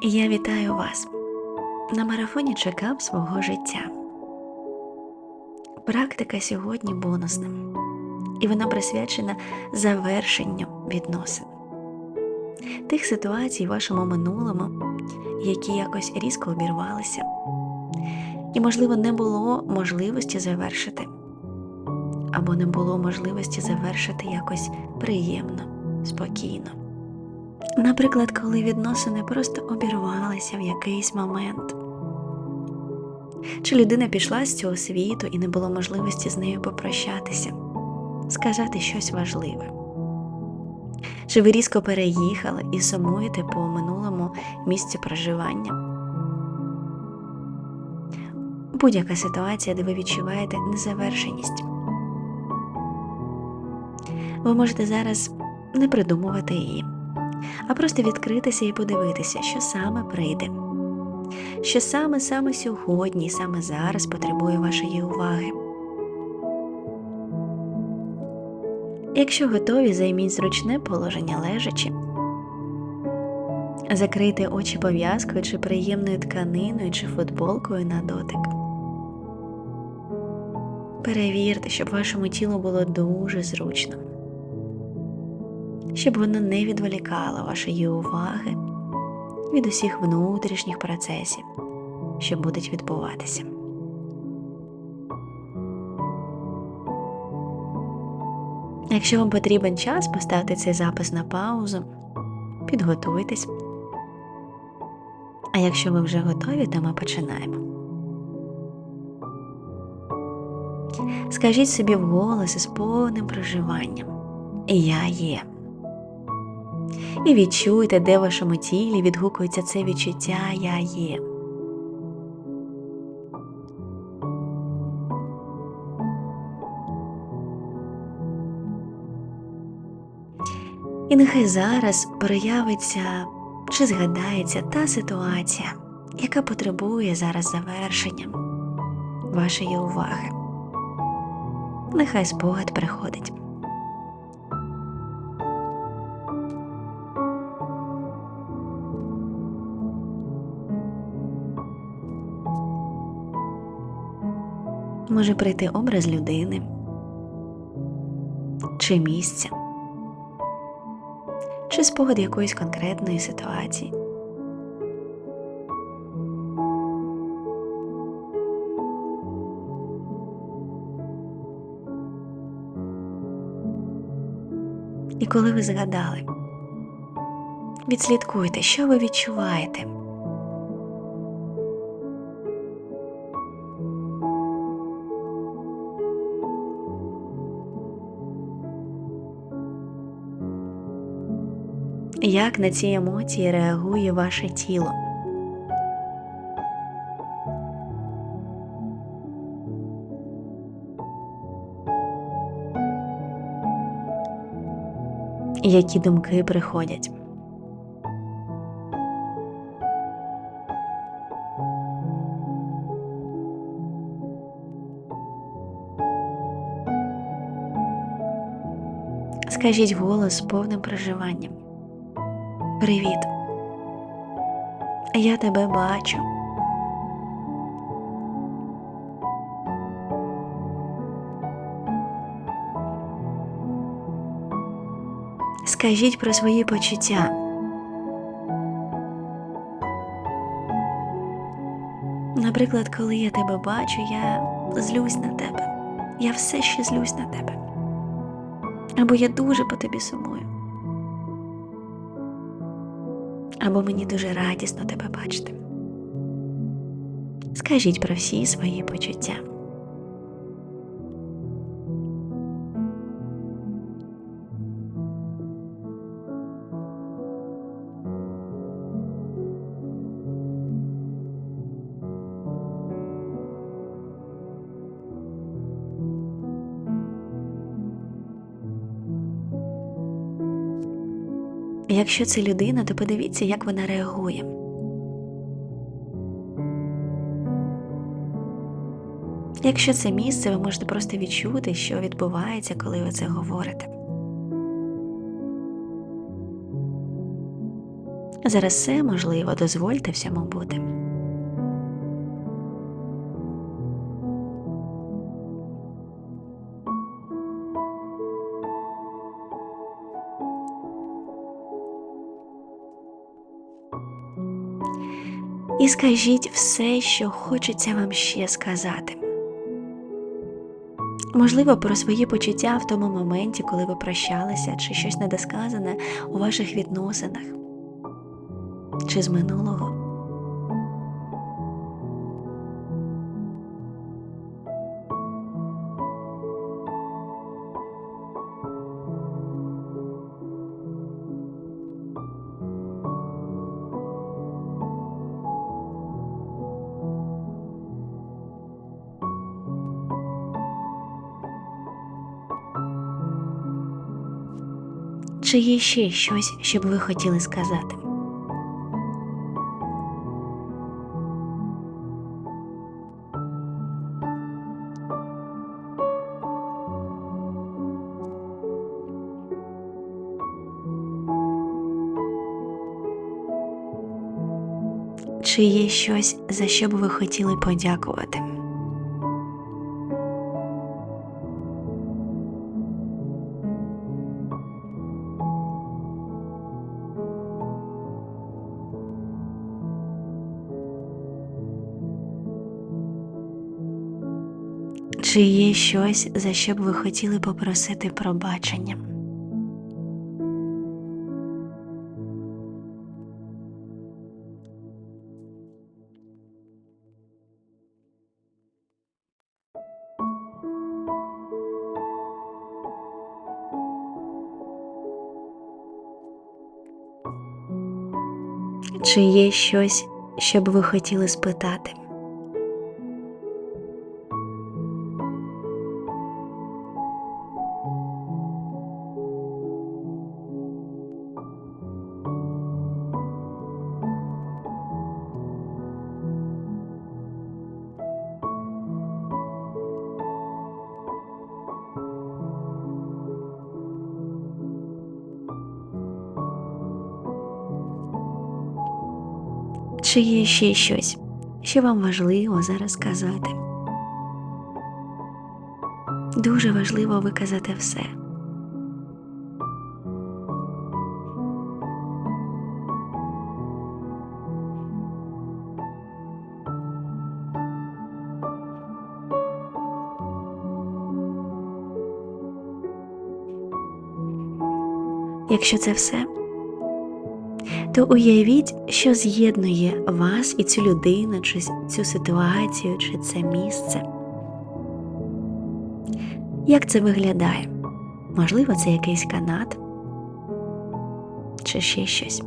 Я вітаю вас на марафоні чекап свого життя. Практика сьогодні бонусна, і вона присвячена завершенню відносин, тих ситуацій в вашому минулому, які якось різко обірвалися, і, можливо, не було можливості завершити, або не було можливості завершити якось приємно, спокійно. Наприклад, коли відносини просто обірвалися в якийсь момент. Чи людина пішла з цього світу і не було можливості з нею попрощатися, сказати щось важливе? Чи ви різко переїхали і сумуєте по минулому місці проживання? Будь-яка ситуація, де ви відчуваєте незавершеність. Ви можете зараз не придумувати її а просто відкритися і подивитися, що саме прийде, що саме саме сьогодні, саме зараз потребує вашої уваги. Якщо готові, займіть зручне положення лежачи, закрийте очі пов'язкою чи приємною тканиною чи футболкою на дотик. Перевірте, щоб вашому тілу було дуже зручно щоб воно не відволікало вашої уваги від усіх внутрішніх процесів, що будуть відбуватися. Якщо вам потрібен час, поставте цей запис на паузу, підготуйтесь. А якщо ви вже готові, то ми починаємо. Скажіть собі вголос із повним проживанням. Я є і відчуйте, де в вашому тілі відгукується це відчуття Я є. І нехай зараз проявиться чи згадається та ситуація, яка потребує зараз завершення вашої уваги. Нехай спогад приходить. Може прийти образ людини чи місця, чи спогад якоїсь конкретної ситуації. І коли ви згадали, відслідкуйте, що ви відчуваєте. Як на ці емоції реагує ваше тіло. Які думки приходять. Скажіть голос повним проживанням. Привіт. Я тебе бачу. Скажіть про свої почуття. Наприклад, коли я тебе бачу, я злюсь на тебе. Я все ще злюсь на тебе. Або я дуже по тобі сумую або мені дуже радісно тебе бачити. Скажіть про всі свої почуття. Якщо це людина, то подивіться, як вона реагує. Якщо це місце, ви можете просто відчути, що відбувається, коли ви це говорите. Зараз все можливо, дозвольте всьому бути. І скажіть все, що хочеться вам ще сказати. Можливо, про свої почуття в тому моменті, коли ви прощалися, чи щось недосказане у ваших відносинах, чи з минулого. Чи є ще щось, що б ви хотіли сказати? Чи є щось, за що б ви хотіли подякувати? Чи є щось, за що б ви хотіли попросити пробачення? Чи є щось, що б ви хотіли спитати? Чи є ще щось, що вам важливо зараз сказати? Дуже важливо виказати все. Якщо це все, то уявіть, що з'єднує вас і цю людину, чи цю ситуацію, чи це місце. Як це виглядає? Можливо, це якийсь канат, чи ще щось.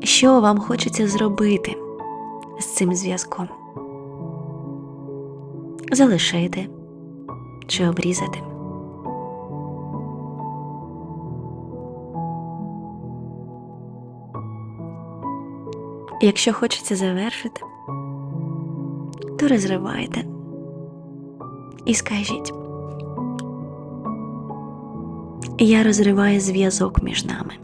Що вам хочеться зробити з цим зв'язком? Залишити чи обрізати? Якщо хочеться завершити, то розривайте і скажіть, я розриваю зв'язок між нами.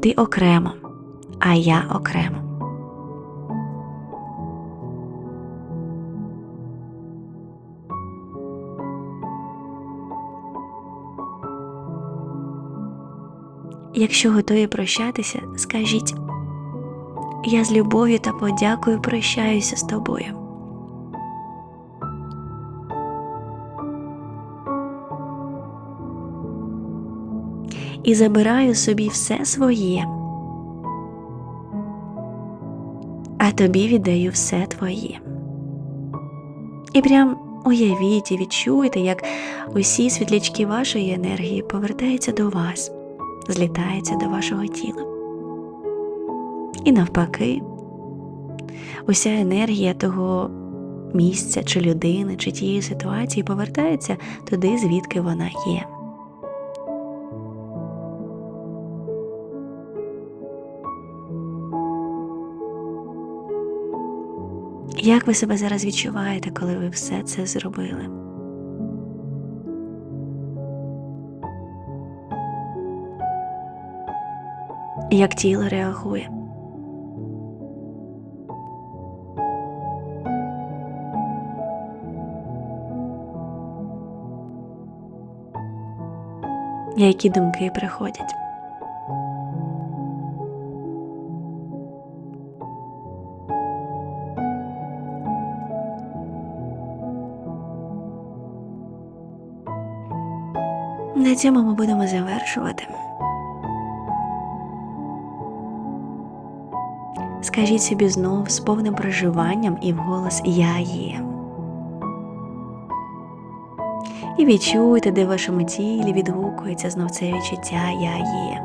Ти окремо, а я окремо. Якщо готові прощатися, скажіть я з любов'ю та подякою прощаюся з тобою. І забираю собі все своє, а тобі віддаю все твоє. І прям уявіть і відчуйте, як усі світлячки вашої енергії повертаються до вас злітається до вашого тіла. І навпаки, уся енергія того місця, чи людини, чи тієї ситуації повертається туди, звідки вона є. Як ви себе зараз відчуваєте, коли ви все це зробили? Як тіло реагує? Які думки приходять? На цьому ми будемо завершувати. Скажіть собі знов з повним проживанням і вголос Я є. І відчуйте, де в вашому тілі відгукується знов це відчуття Я є.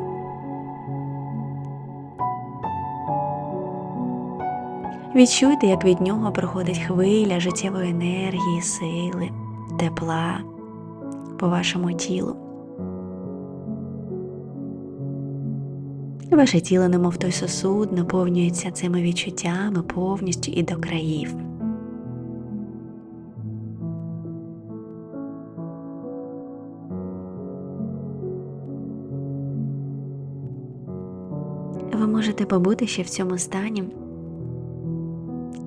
Відчуйте, як від нього проходить хвиля життєвої енергії, сили, тепла по вашому тілу. Ваше тіло, немов той сосуд, наповнюється цими відчуттями повністю і до країв. Ви можете побути ще в цьому стані,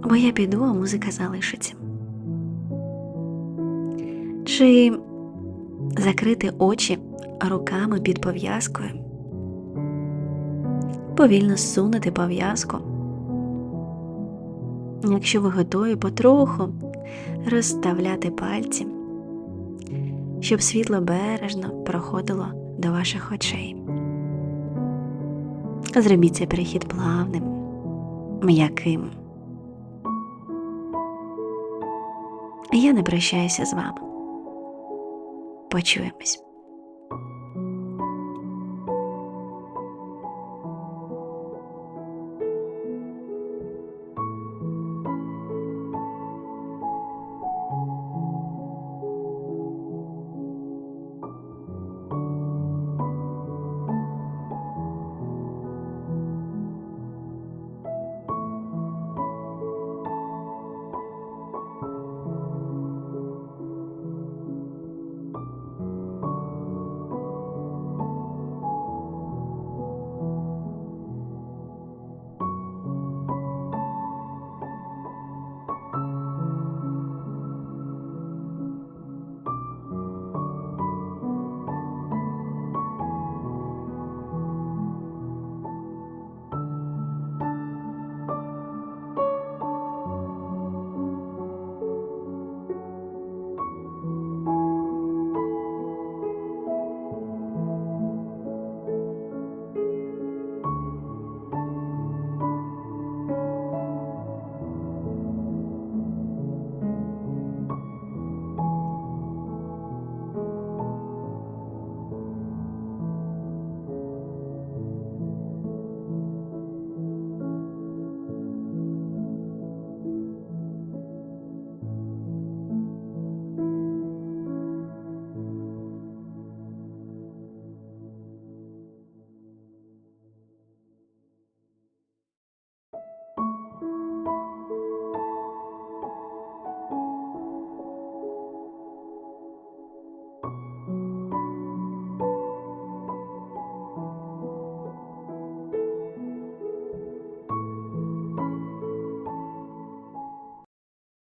бо я піду, а музика залишиться. Чи закрити очі руками під пов'язкою, повільно зсунути пов'язку. Якщо ви готові потроху розставляти пальці, щоб світло бережно проходило до ваших очей. Зробіть цей перехід плавним, м'яким. Я не прощаюся з вами. Почуємось.